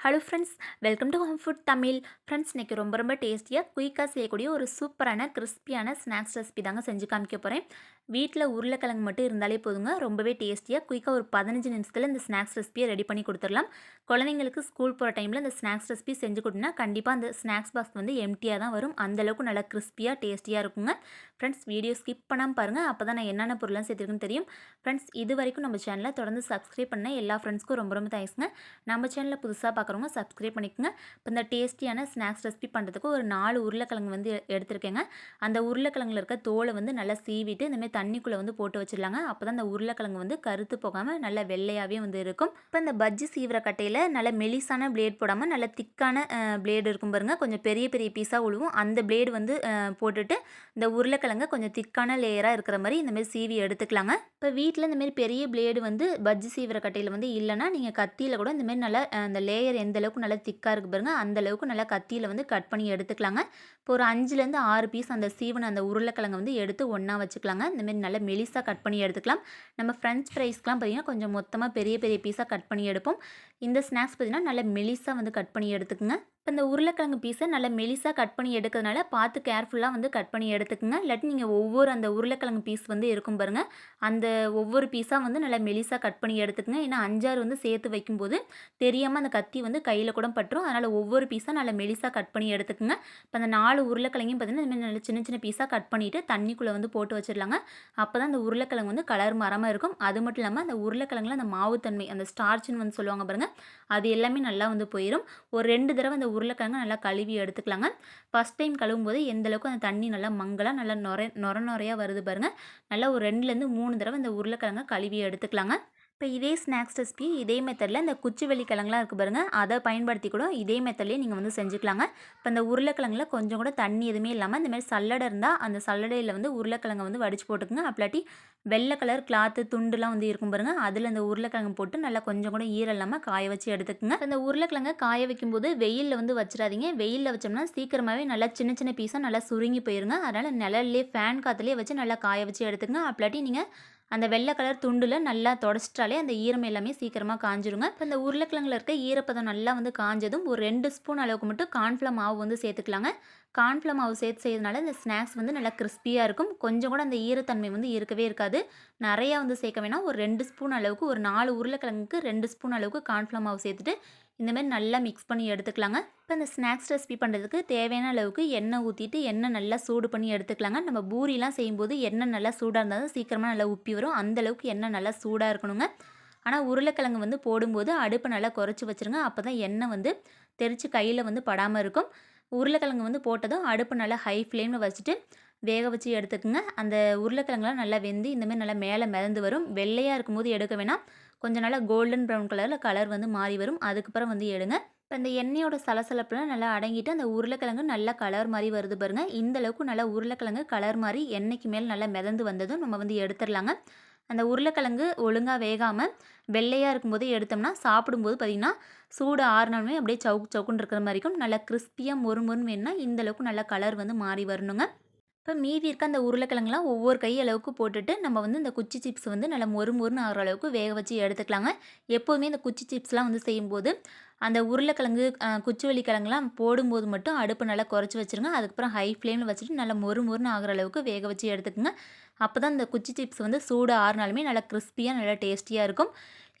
Hello friends welcome to home food Tamil friends இன்றைக்கி ரொம்ப ரொம்ப டேஸ்டியாக குயிக்காக செய்யக்கூடிய ஒரு சூப்பரான கிறிஸ்பியான ஸ்நாக்ஸ் ரெசிபி தாங்க செஞ்சு காமிக்க போகிறேன் வீட்டில் உருளைக்கிழங்கு மட்டும் இருந்தாலே போதுங்க. ரொம்பவே டேஸ்டியாக குயிக்காக ஒரு பதினஞ்சு நிமிஷத்தில் இந்த ஸ்நாக்ஸ் ரெசிபியை ரெடி பண்ணி கொடுத்துடலாம். குழந்தைங்களுக்கு ஸ்கூல் போகிற டைமில் இந்த ஸ்நாக்ஸ் ரெசிபி செஞ்சு கொடுத்தீங்கன்னா கண்டிப்பாக அந்த ஸ்நாக்ஸ் பாக்ஸ் வந்து எம்டியாக தான் வரும். அந்தளவுக்கு நல்லா கிறிஸ்பியாக டேஸ்டியாக இருக்குங்க. ஃப்ரெண்ட்ஸ் வீடியோ ஸ்கிப் பண்ணாமல் பாருங்கள் அப்போ தான் நான் என்னென்ன பொருளாக சேர்த்துருக்குன்னு தெரியும். ஃப்ரெண்ட்ஸ் இது வரைக்கும் நம்ம சேனலை தொடர்ந்து சப்ஸ்கிரைப் பண்ண எல்லா ஃப்ரெண்ட்ஸ்க்கும் ரொம்ப ரொம்ப தேங்க்ஸுங்க நம்ம சேனலில் புதுசாக பார்க்குறவங்க சப்ஸ்கிரைப் பண்ணிக்கோங்க. இப்போ இந்த டேஸ்டியான ஸ்நாக்ஸ் ரெசிபி பண்ணுறதுக்கு ஒரு நாலு உருளைக்கிழங்கு வந்து எடுத்திருக்கேங்க. அந்த உருளைக்கிழங்குல இருக்க தோலை வந்து நல்லா சீவிட்டு இந்தமாதிரி தண்ணிக்குள்ளே வந்து போட்டு வச்சிடலாங்க. அப்போ தான் அந்த உருளைக்கிழங்கு வந்து கருத்து போகாமல் நல்லா வெள்ளையாகவே வந்து இருக்கும். இப்போ இந்த பஜ்ஜி சீவிர கட்டையில் நல்ல மெலிசான பிளேட் போடாமல் நல்ல திக்கான பிளேடு இருக்கும் பாருங்க. கொஞ்சம் பெரிய பெரிய பீஸாக உழுவும். அந்த பிளேடு வந்து போட்டுட்டு இந்த உருளைக்கிழங்கு கொஞ்சம் திக்கான லேயராக இருக்கிற மாதிரி இந்தமாரி சீவி எடுத்துக்கலாங்க. இப்போ வீட்டில் இந்தமாரி பெரிய பிளேடு வந்து பஜ்ஜி சீவிர கட்டையில் வந்து இல்லைன்னா நீங்கள் கத்தியில் கூட இந்தமாரி நல்லா அந்த லேயர் எந்த அளவுக்கு நல்லா திக்காக இருக்குது பாருங்கள் அந்த அளவுக்கு நல்லா கத்தியில் வந்து கட் பண்ணி எடுத்துக்கலாங்க. இப்போ ஒரு அஞ்சுலேருந்து ஆறு பீஸ் அந்த சீவன் அந்த உருளைக்கிழங்கு வந்து எடுத்து ஒன்றா வச்சுக்கலாங்க. இந்தமாரி நல்லா மெலிசாக கட் பண்ணி எடுத்துக்கலாம். நம்ம ஃப்ரெஞ்ச் ஃப்ரைஸ்க்கெலாம் பார்த்திங்கன்னா கொஞ்சம் மொத்தமாக பெரிய பெரிய பீஸாக கட் பண்ணி எடுப்போம். இந்த ஸ்நாக்ஸ் பார்த்திங்கன்னா நல்லா மெலிசாக வந்து கட் பண்ணி எடுத்துக்கோங்க. இப்போ இந்த உருளைக்கிழங்கு பீஸை நல்லா மெலிசாக கட் பண்ணி எடுக்கிறதுனால பார்த்து கேர்ஃபுல்லாக வந்து கட் பண்ணி எடுத்துக்கோங்க. இல்லாட்டி நீங்கள் ஒவ்வொரு அந்த உருளைக்கிழங்கு பீஸ் வந்து இருக்கும் பாருங்கள் அந்த ஒவ்வொரு பீஸாக வந்து நல்லா மெலிசாக கட் பண்ணி எடுத்துக்கோங்க. ஏன்னா அஞ்சாறு வந்து சேர்த்து வைக்கும்போது தெரியாமல் அந்த கத்தி வந்து கையில் கூட பட்டுரும். அதனால் ஒவ்வொரு பீஸாக நல்லா மெலிசாக கட் பண்ணி எடுத்துக்கோங்க. இப்போ அந்த நாலு உருளைக்கிழங்கையும் பார்த்திங்கன்னா இந்த மாதிரி நல்ல சின்ன சின்ன பீஸாக கட் பண்ணிவிட்டு தண்ணிக்குள்ளே வந்து போட்டு வச்சிடலாங்க. அப்போ தான் அந்த உருளைக்கிழங்கு வந்து கலர் மரமாக இருக்கும். அது மட்டும் இல்லாமல் அந்த உருளைக்கிழங்குல அந்த மாவுத்தன்மை அந்த ஸ்டார்ச்னு வந்து சொல்லுவாங்க பாருங்கள் அது எல்லாமே நல்லா வந்து போயிடும் ஒரு ரெண்டு தடவை அந்த உருளைக்கிழங்கு நல்லா கழுவி எடுத்துக்கலாங்க. ஃபஸ்ட் டைம் கழுவும் போது எந்தளவுக்கு அந்த தண்ணி நல்லா மங்களாக நல்லா நொர நொர நொறையாக வருது பாருங்கள் நல்லா ஒரு ரெண்டுலேருந்து மூணு தடவை அந்த உருளைக்கிழங்கை கழுவி எடுத்துக்கலாங்க. இப்போ இதே ஸ்நாக்ஸ் ரெசிபி இதே மெத்தடில் இந்த குச்சி வெள்ளிக்கிழங்குலாம் இருக்குது பாருங்கள் அதை பயன்படுத்தி கூட இதே மெத்தட்லேயே நீங்கள் வந்து செஞ்சுக்கலாங்க. இப்போ இந்த உருளைக்கிழங்குல கொஞ்சம் கூட தண்ணி எதுவுமே இல்லாமல் இந்த மாதிரி சல்லடை இருந்தால் அந்த சல்லடையில் வந்து உருளைக்கிழங்கை வந்து வடிச்சு போட்டுக்குங்க. அப்பலாட்டி வெள்ளை கலர் கிளாத்து துண்டுலாம் வந்து இருக்கும் பாருங்கள் அதில் இந்த உருளைக்கிழங்கு போட்டு நல்லா கொஞ்சம் கூட ஈரம் இல்லாமல் காய வச்சு எடுத்துக்கோங்க. இந்த உருளைக்கிழங்கை காய வைக்கும்போது வெயிலில் வந்து வச்சிடாதீங்க. வெயிலில் வச்சோம்னா சீக்கிரமாகவே நல்லா சின்ன சின்ன பீஸாக நல்லா சுருங்கி போயிருங்க. அதனால் நிழல்லே ஃபேன் காற்றுலேயே வச்சு நல்லா காய வச்சு எடுத்துக்கங்க. அப்பலாட்டி நீங்கள் அந்த வெள்ளை கலர் துண்டில் நல்லா தொடச்சிட்டாலே அந்த ஈரம் எல்லாமே சீக்கிரமாக காஞ்சிருங்க. இப்போ இந்த உருளைக்கிழங்குல இருக்க ஈரப்பதம் நல்லா வந்து காஞ்சதும் ஒரு ரெண்டு ஸ்பூன் அளவுக்கு மட்டும் கார்ன்ஃப்ளவர் மாவு வந்து சேர்த்துக்கலாங்க. கார்ன்ஃப்ளவர் மாவு சேர்த்து செய்யறதுனால இந்த ஸ்நாக்ஸ் வந்து நல்லா கிறிஸ்பியாக இருக்கும். கொஞ்சம் கூட அந்த ஈரத்தன்மை வந்து இருக்கவே இருக்காது. நிறையா வந்து சேர்க்க வேணாம். ஒரு ரெண்டு ஸ்பூன் அளவுக்கு ஒரு நாலு உருளைக்கிழங்குக்கு ரெண்டு ஸ்பூன் அளவுக்கு கார்ன்ஃப்ளவர் மாவு சேர்த்துட்டு இந்தமாதிரி நல்லா மிக்ஸ் பண்ணி எடுத்துக்கலாங்க. இப்போ இந்த ஸ்நாக்ஸ் ரெசிபி பண்ணுறதுக்கு தேவையான அளவுக்கு எண்ணெய் ஊற்றிட்டு எண்ணெய் நல்லா சூடு பண்ணி எடுத்துக்கலாங்க. நம்ம பூரிலாம் செய்யும்போது எண்ணெய் நல்லா சூடாக இருந்தால் தான் சீக்கிரமாக நல்லா உப்பி வரும். அந்தளவுக்கு எண்ணெய் நல்லா சூடாக இருக்கணுங்க. ஆனால் உருளைக்கிழங்கு வந்து போடும்போது அடுப்பை நல்லா குறைச்சி வச்சுருங்க. அப்போ தான் எண்ணெய் வந்து தெரித்து கையில் வந்து படாமல் இருக்கும். உருளைக்கிழங்கு வந்து போட்டதும் அடுப்பு நல்லா ஹை ஃப்ளேமில் வச்சுட்டு வேக வச்சு எடுத்துக்கோங்க. அந்த உருளைக்கிழங்குலாம் நல்லா வெந்து இந்தமாதிரி நல்லா மேலே மிதந்து வரும். வெள்ளையாக இருக்கும்போது எடுக்க வேணாம். கொஞ்சம் நாளாக கோல்டன் ப்ரௌன் கலரில் கலர் வந்து மாறி வரும். அதுக்கப்புறம் வந்து எடுங்க. இப்போ இந்த எண்ணெயோட சலசலப்புலாம் நல்லா அடங்கிட்டு அந்த உருளைக்கிழங்கு நல்லா கலர் மாதிரி வருது பாருங்கள் இந்த அளவுக்கு நல்லா உருளைக்கிழங்கு கலர் மாதிரி எண்ணெய்க்கு மேலே நல்லா மிதந்து வந்ததும் நம்ம வந்து எடுத்துடலாங்க. அந்த உருளைக்கிழங்கு ஒழுங்காக வேகாமல் வெள்ளையாக இருக்கும்போது எடுத்தோம்னா சாப்பிடும்போது பார்த்திங்கன்னா சூடு ஆறுனாலுமே அப்படியே சவுக்கு சவுக்குன்னு இருக்கிற மாதிரி இருக்கும் நல்லா கிறிஸ்பியாக மொறு மொறுன்னு வேணுன்னா இந்தளவுக்கு நல்லா கலர் வந்து மாறி வரணுங்க. இப்போ மீதி இருக்க அந்த உருளைக்கிழங்குலாம் ஒவ்வொரு கை அளவுக்கு போட்டுட்டு நம்ம வந்து இந்த குச்சி சிப்ஸ் வந்து நல்லா மொறு மொறுன்னு ஆகிற அளவுக்கு வேக வச்சு எடுத்துக்கலாங்க. எப்போதுமே இந்த குச்சி சிப்ஸ்லாம் வந்து செய்யும்போது அந்த உருளைக்கிழங்கு குச்சிவள்ளி கிழங்குலாம் போடும்போது மட்டும் அடுப்பு நல்லா குறைச்சி வச்சுருங்க. அதுக்கப்புறம் ஹை ஃப்ளேமில் வச்சுட்டு நல்லா மொறு மொறுன்னு ஆகிற அளவுக்கு வேக வச்சு எடுத்துக்கோங்க. அப்போ தான் இந்த குச்சி சிப்ஸ் வந்து சூடு ஆறுனாலுமே நல்லா கிறிஸ்பியாக நல்லா டேஸ்டியாக இருக்கும்.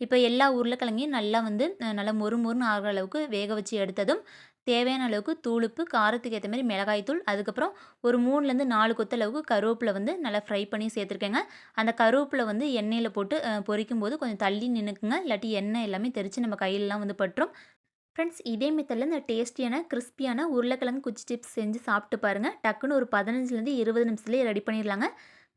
இப்போ எல்லா உருளைக்கிழங்கையும் நல்லா வந்து நல்லா மொறு மொறுன்னு ஆகிற அளவுக்கு வேக வச்சு எடுத்ததும் தேவையான அளவுக்கு தூளுப்பு காரத்துக்கு ஏற்ற மாதிரி மிளகாய் தூள் அதுக்கப்புறம் ஒரு மூணுலேருந்து நாலு கொத்தளவுக்கு கருவேப்பிலை வந்து நல்லா ஃப்ரை பண்ணி சேர்த்துருக்கேங்க. அந்த கருவேப்பிலை வந்து எண்ணெயில் போட்டு பொரிக்கும் போது கொஞ்சம் தள்ளி நின்றுக்குங்க இல்லாட்டி எண்ணெய் எல்லாமே தெரித்து நம்ம கையிலலாம் வந்து பட்டுரும். ஃப்ரெண்ட்ஸ் இதே மெத்தடில் இந்த டேஸ்டியான கிறிஸ்பியான உருளைக்கிழங்கு குச்சி சிப்ஸ் செஞ்சு சாப்பிட்டு பாருங்கள் டக்குன்னு ஒரு பதினஞ்சுலேருந்து இருபது நிமிஷத்துலேயே ரெடி பண்ணிடலாங்க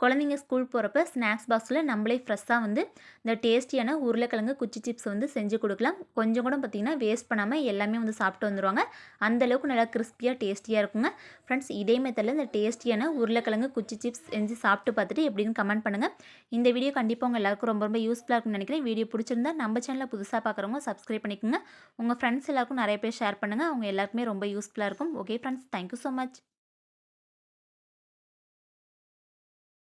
குழந்தைங்க ஸ்கூல் போகிறப்ப ஸ்நாக்ஸ் பாக்ஸில் நம்மளே ஃப்ரெஷ்ஷாக வந்து இந்த டேஸ்டியான உருளைக்கிழங்கு குச்சி சிப்ஸ் வந்து செஞ்சு கொடுக்கலாம். கொஞ்சம் கூட பார்த்திங்கன்னா வேஸ்ட் பண்ணாமல் எல்லாமே வந்து சாப்பிட்டு வந்துடுவாங்க அந்தளவுக்கு நல்லா கிறிஸ்பியாக டேஸ்டியாக இருக்குங்க. ஃப்ரெண்ட்ஸ் இதே மெத்தடில் இந்த டேஸ்டியான உருளைக்கிழங்கு குச்சி சிப்ஸ் செஞ்சு சாப்பிட்டு பார்த்துட்டு எப்படின்னு கமெண்ட் பண்ணுங்கள் இந்த வீடியோ கண்டிப்பாக உங்கள் எல்லாருக்கும் ரொம்ப ரொம்ப யூஸ்ஃபுல்லாக இருக்கும்னு நினைக்கிறேன். வீடியோ பிடிச்சிருந்தா நம்ம சேனலில் புதுசாக பார்க்குறவங்க சப்ஸ்கிரைப் பண்ணிக்கோங்க. உங்கள் ஃப்ரெண்ட்ஸ் எல்லாருக்கும் நிறைய பேர் ஷேர் பண்ணுங்கள் அவங்க எல்லாருக்குமே ரொம்ப யூஸ்ஃபுல்லாக இருக்கும். Okay friends thank you so much